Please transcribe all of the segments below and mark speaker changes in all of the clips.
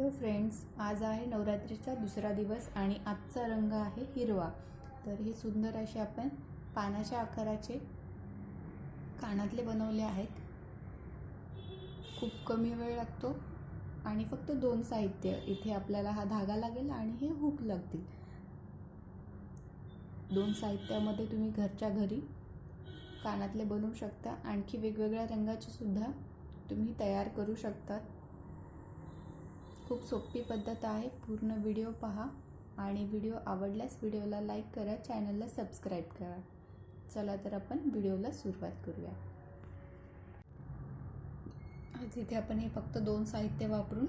Speaker 1: Hello friends आज आहे नवरात्रीचा दुसरा दिवस आणि आजचा रंग आहे हिरवा. तर हे सुंदर असे आपण पानाच्या आकाराचे कानातले बनवले आहेत. खूप कमी वेळ लागतो आणि फक्त दोन साहित्य. इथे आपल्याला हा धागा लागेल आणि हे हुक लागतील. दोन साहित्यामध्ये तुम्ही घरच्या घरी कानातले बनवू शकता. आणखी वेगवेगळ्या रंगाचे सुद्धा तुम्ही तयार करू शकतात. खूप सोपी पद्धत आहे. पूर्ण व्हिडिओ पहा आणि व्हिडिओ आवडल्यास व्हिडिओला लाईक करा चॅनलला सबस्क्राईब करा. चला तर आपण व्हिडिओला सुरुवात करूया. आज इथे आपण हे फक्त दोन साहित्य वापरून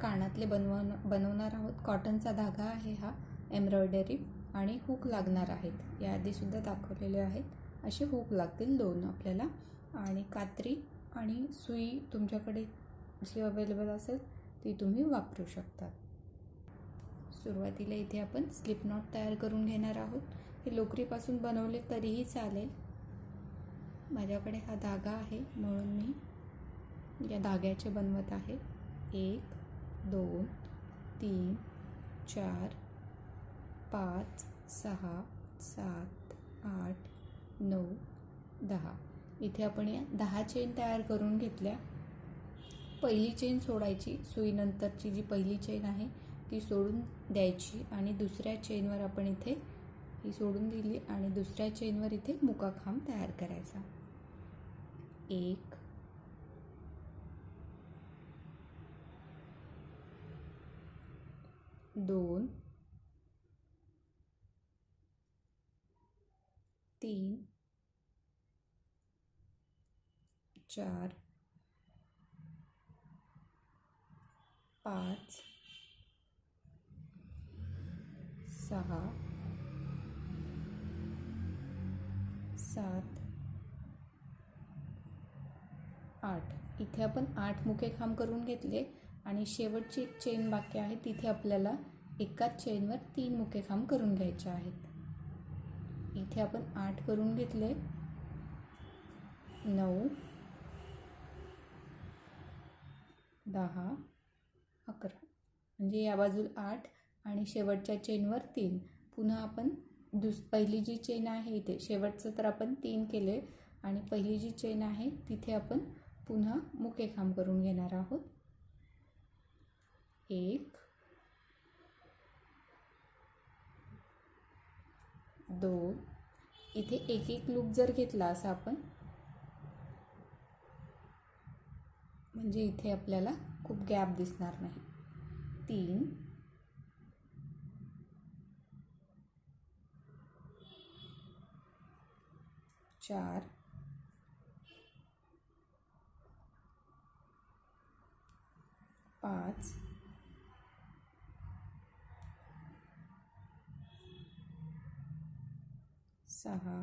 Speaker 1: कानातले बनवण बनवणार आहोत. कॉटनचा धागा आहे हा एम्ब्रॉयडरी आणि हुक लागणार आहेत. याआधीसुद्धा दाखवलेले आहेत. असे हुक लागतील दोन आपल्याला. आणि कात्री आणि सुई तुमच्याकडे जी अवेलेबल असेल ती तुम्ही वापरू शकता सुरुवातीला इथे आपण स्लिप नॉट तयार करून घेणार आहोत. हे लोकरीपासून बनवले तरीही चालेल. माझ्याकडे हा धागा आहे म्हणून मी या धाग्याचे बनवत आहे. एक दोन तीन चार पाच सहा सात आठ नऊ दहा. इथे आपण या दहा चेन तयार करून घेतल्या. पहिली चेन सोडायची सुईनंतरची जी पहिली चेन आहे ती सोडून द्यायची आणि दुसऱ्या चेनवर आपण इथे ही सोडून दिली आणि दुसऱ्या चेनवर इथे मुकाखांब तयार करायचा. एक दोन तीन चार पाच सहा सात आठ. इथे आपण आठ मुखे खांब करून घेतले आणि शेवटची एक चेन बाकी आहे तिथे आपल्याला एकाच चेनवर तीन मुखे खांब करून घ्यायचे आहेत. इथे आपण आठ करून घेतले. नऊ दहा अकरा. म्हणजे या बाजूला आठ आणि शेवटच्या चेनवर तीन. पुन्हा आपण दुस पहिली जी चेन आहे इथे शेवटचं तर आपण तीन केले आणि पहिली जी चेन आहे तिथे आपण पुन्हा मुके काम करून घेणार आहोत. एक दोन. इथे एक एक लूप जर घेतला असा आपण म्हणजे इथे आपल्याला खूप गॅप दिसणार नाही. तीन. चार. पाच. सहा.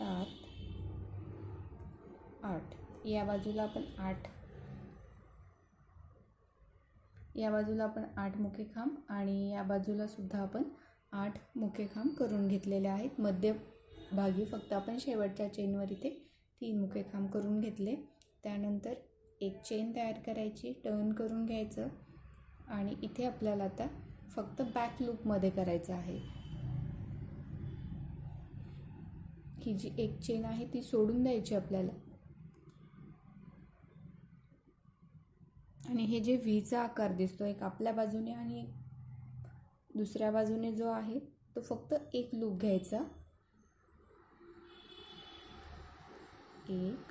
Speaker 1: सात आठ. या बाजूला आपण आठ. या बाजूला आपण आठ मुखे खांब आणि या बाजूला सुद्धा आपण आठ मुखे खांब करून घेतलेले आहेत. मध्यभागी फक्त आपण शेवटच्या चेनवर इथे तीन मुखे खांब करून घेतले. त्यानंतर एक चेन तयार करायची टर्न करून घ्यायचं आणि इथे आपल्याला आता फक्त बॅक लूपमध्ये करायचं आहे. ही जी एक चेन आहे ती सोडून द्यायची आपल्याला. आणि हे जे व्हीचा आकार दिसतो एक आपल्या बाजूने आणि एक दुसऱ्या बाजूने जो आहे तो फक्त एक लूप घ्यायचा. एक.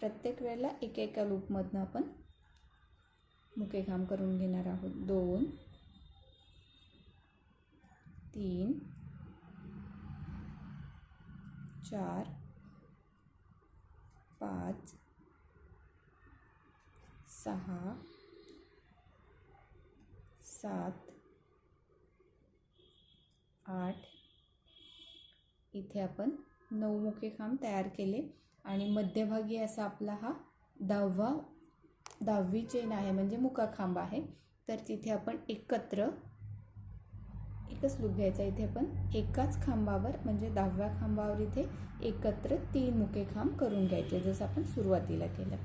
Speaker 1: प्रत्येक वेळेला एक एका लूपमधनं आपण मुके काम करून घेणार आहोत. दोन. तीन. चार पाच सहा सात आठ. इथे आपण नऊ मुखे खांब तयार केले आणि मध्यभागी असा आपला हा दहावा दहावी चेन आहे म्हणजे मुका खांब आहे. तर तिथे आपण एकत्र एकच लूप घ्यायचा इथे आपण. एकाच खांबावर म्हणजे दहाव्या खांबावर इथे एकत्र तीन मुके खांब करून घ्यायचे जसं आपण सुरुवातीला केलं.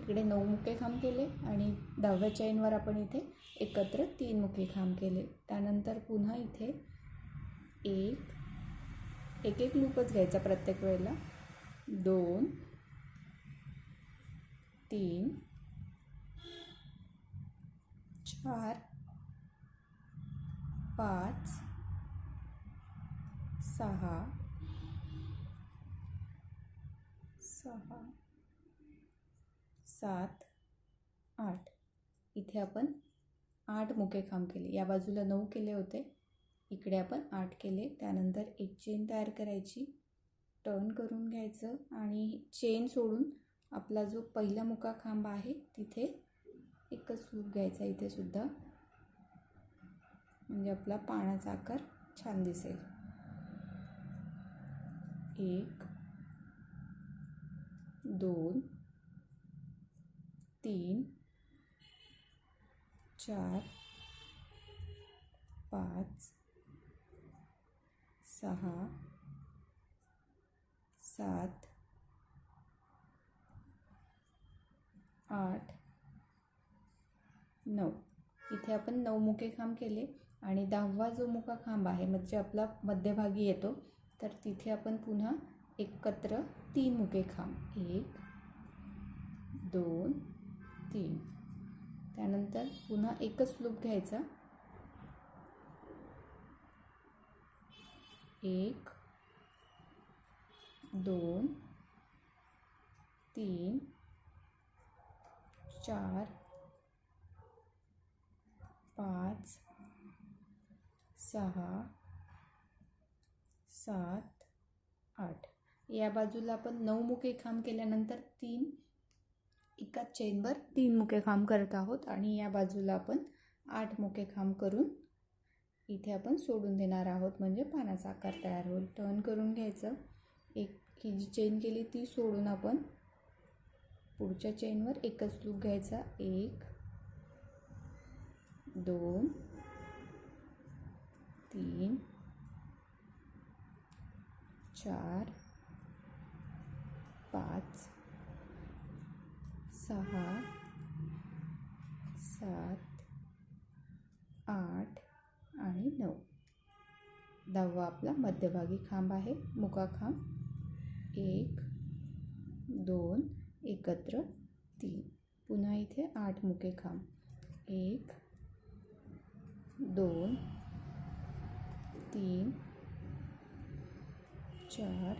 Speaker 1: इकडे नऊ मुके खांब केले आणि दहाव्या चैनवर आपण इथे एकत्र तीन मुके खांब केले. त्यानंतर पुन्हा इथे एक एक एक लूपच घ्यायचा प्रत्येक वेळेला. दोन तीन चार पाच सहा सहा सात आठ. इथे आपण आठ मुके खांब केले. या बाजूला नऊ केले होते. इकडे आपण आठ केले. त्यानंतर एक चेन तयार करायची. टर्न करून घ्यायचं आणि चेन सोडून आपला जो पहिला मुका खांब आहे तिथे एकच लूप घ्यायचा. इथे सुद्धा म्हणजे आपला पाण्याचा आकार छान दिसेल. एक दोन तीन चार पाच सहा सात आठ नऊ. इथे आपण नऊ मुके काम केले. आणि दहावा जो मुका खांब आहे म्हणजे आपला मध्यभागी येतो तर तिथे आपण पुन्हा एकत्र तीन मुके खांब. एक दोन तीन. त्यानंतर पुन्हा एकच लूप घ्यायचा. एक दोन तीन चार पाच सहा सात आठ. या बाजूला आपण नऊ मुके खांब केल्यानंतर तीन एकाच चेनवर तीन मुके खांब करत आहोत आणि या बाजूला आपण आठ मुके खांब करून इथे आपण सोडून देणार आहोत. म्हणजे पानाचा आकार तयार होईल. टर्न करून घ्यायचं. एक ही जी चेन केली ती सोडून आपण पुढच्या चेनवर एकच लूप घ्यायचा. एक दोन तीन चार पाच सहा सात आठ आणि नऊ. दहावा आपला मध्यभागी खांब आहे मुका खांब. एक दोन एकत्र तीन. पुन्हा इथे आठ मुके खांब. एक दोन तीन चार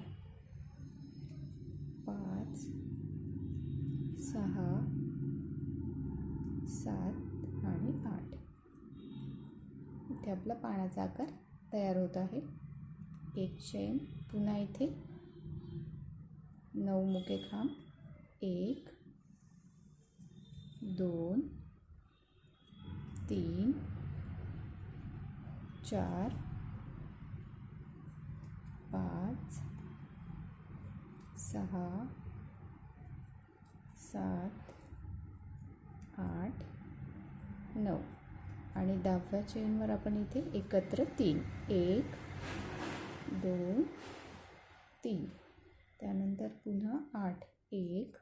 Speaker 1: पाच सहा सात आणि आठ. इथे आपला पाण्याचा आकार तयार होत आहे. एक चेन पुन्हा इथे. नऊ मुके खांब. एक दोन तीन चार पाच सहा सात आठ नऊ. आणि दहाव्या चेनवर आपण इथे एकत्र तीन. एक दोन तीन. त्यानंतर पुन्हा आठ. एक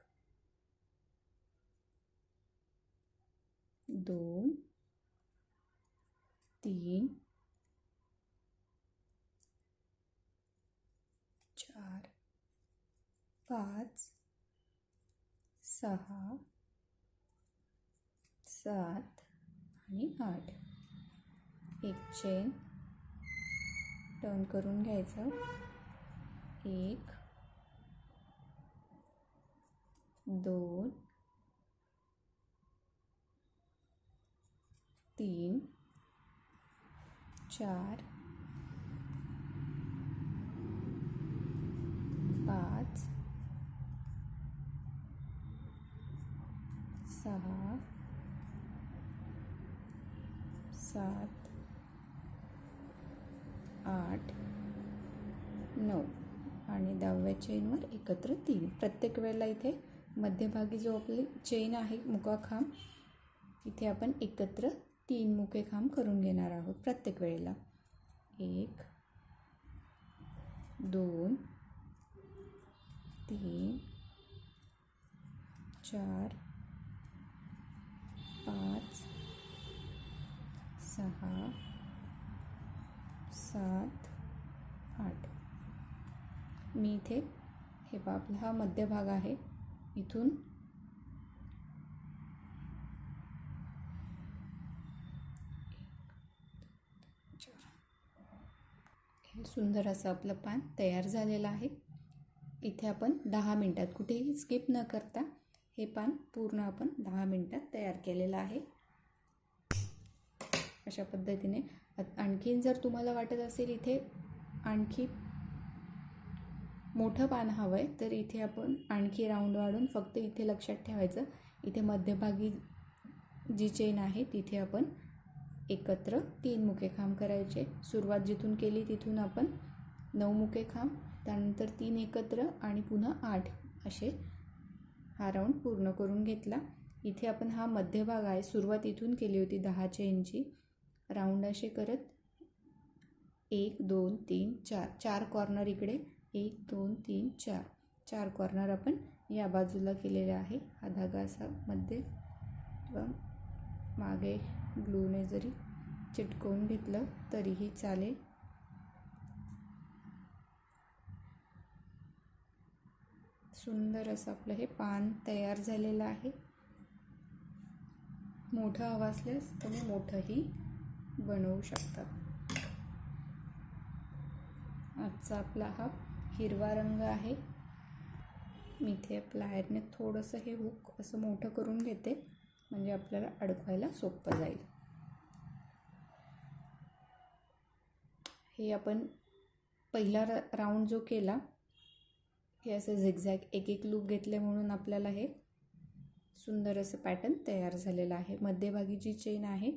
Speaker 1: दोन तीन चार पाच सहा सात आणि आठ. एक चेन टर्न करून घ्यायचं. एक दोन तीन चार पाच सहा सात आठ नऊ. आणि दहाव्या चेनवर एकत्र तीन. प्रत्येक वेळेला इथे मध्यभागी जो आपली चेन आहे मुका खांब इथे आपण एकत्र तीन मुके खांब करून घेणार आहोत प्रत्येक वेळेला. एक दोन तीन चार पाच सहा सात आठ. मी इथे हे पहा आपला हा मध्यभाग आहे. इथून हे सुंदर असं आपलं पान तयार झालेलं आहे. इथे आपण दहा मिनटात कुठेही स्किप न करता हे पान पूर्ण आपण दहा मिनटात तयार केलेलं आहे. अशा पद्धतीने. आणखीन जर तुम्हाला वाटत असेल इथे आणखी मोठं पान हवं आहे तर इथे आपण आणखी राऊंड वाढून फक्त इथे लक्षात ठेवायचं. इथे मध्यभागी जी चेन आहे तिथे आपण एकत्र तीन मुके खांब करायचे. सुरुवात जिथून केली तिथून आपण नऊ मुके खांब त्यानंतर तीन एकत्र आणि पुन्हा आठ असे हा राऊंड पूर्ण करून घेतला. इथे आपण हा मध्यभाग आहे सुरुवात इथून केली होती दहा चेनची. राऊंड असे करत एक दोन तीन चार चार कॉर्नर इकडे. एक दोन तीन चार. चार कॉर्नर आपण या बाजूला केलेले आहे. हा धागा असा मध्ये किंवा मागे ग्लूने जरी चिटकवून घेतलं तरीही चालेल. सुंदर असं आपलं हे पान तयार झालेलं आहे. मोठं हवं असल्यास तुम्ही मोठंही बनवू शकतात. आजचा आपला हा हिरवा रंग आहे. मी इथे प्लायरने थोडंसं हे हुक असं मोठं करून घेते. म्हणजे आपल्याला अडकवायला सोपं जाईल. हे आपण पहिला रा राऊंड जो केला हे असं झिगझॅग एक एक लूप घेतले म्हणून आपल्याला हे सुंदर असं पॅटर्न तयार झालेलं आहे. मध्यभागी जी चेन आहे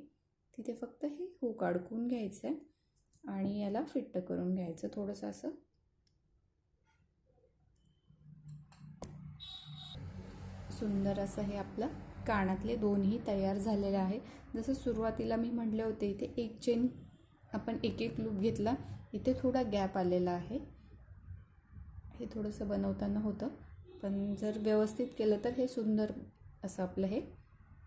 Speaker 1: तिथे फक्त हे हूक अडकून घ्यायचं आहे आणि याला फिट्ट करून घ्यायचं थोडंसं असं. सुंदर असं हे आपलं कानातले दोन्ही तयार झालेले आहे. जसं सुरुवातीला मी म्हटले होते इथे एक चेन आपण एक एक लूप घेतला इथे थोडा गॅप आलेला आहे. हे थोडंसं बनवताना होतं पण जर व्यवस्थित केलं तर हे सुंदर असं आपलं हे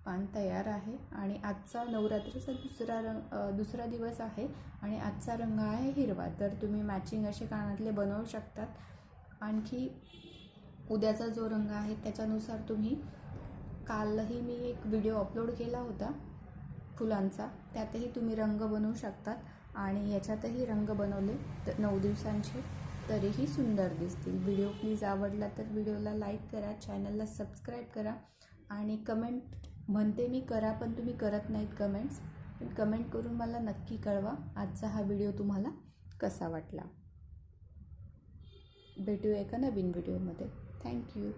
Speaker 1: पान तयार आहे आणि आजचा नवरात्रीचा दुसरा रंग दुसरा दिवस आहे आणि आजचा रंग आहे हिरवा. तर तुम्ही मॅचिंग असे कानातले बनवू शकतात. आणखी उद्याचा जो रंग आहे त्याच्यानुसार तुम्ही कालही मी एक व्हिडिओ अपलोड केला होता फुलांचा. त्यातही तुम्ही रंग बनवू शकतात आणि याच्यातही रंग बनवले तर नऊ दिवसांचे. तरीही सुंदर दिसतील. व्हिडिओ प्लीज आवडला तर व्हिडिओला लाईक करा चॅनलला सबस्क्राईब करा आणि कमेंट म्हणते मी करा पण तुम्ही करत नाहीत कमेंट्स पण कमेंट करून मला नक्की कळवा. आजचा हा व्हिडिओ तुम्हाला कसा वाटला? भेटूया एका नवीन व्हिडिओमध्ये थँक्यू